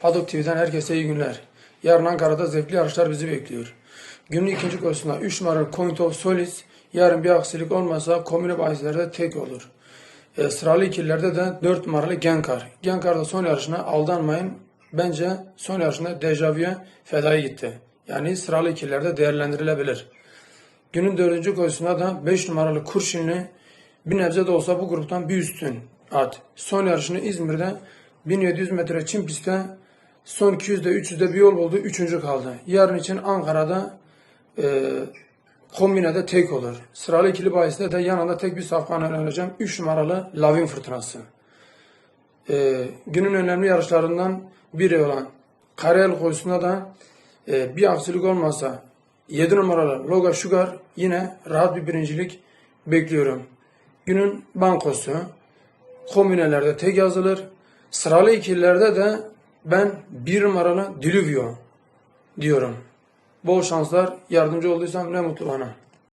Padok TV'den herkese iyi günler. Yarın Ankara'da zevkli yarışlar bizi bekliyor. Günün ikinci koşusunda 3 numaralı Point of Solis yarın bir aksilik olmasa komünü bahislerde tek olur. E, sıralı ikililerde de 4 numaralı Genkar. Genkar da son yarışına aldanmayın. Bence son yarışında Dejavu'ya fedaya gitti. Yani sıralı ikililerde değerlendirilebilir. Günün dördüncü koşusunda da 5 numaralı Kurşinli bir nebze de olsa bu gruptan bir üstün at. Son yarışını İzmir'de 1700 metre çim pistte son 200'de 300'de bir yol buldu. Üçüncü kaldı. Yarın için Ankara'da e, kombinede tek olur. Sıralı ikili bahiste de yanında tek bir safkan önereceğim. 3 numaralı Lavin Fırtınası. E, günün önemli yarışlarından biri olan Karayel koşusunda da e, bir aksilik olmazsa 7 numaralı Loga Sugar yine rahat bir birincilik bekliyorum. Günün bankosu kombinelerde tek yazılır. Sıralı ikililerde de ben 1 numaralı Diluvio diyorum. Bol şanslar. Yardımcı olduysam ne mutlu bana.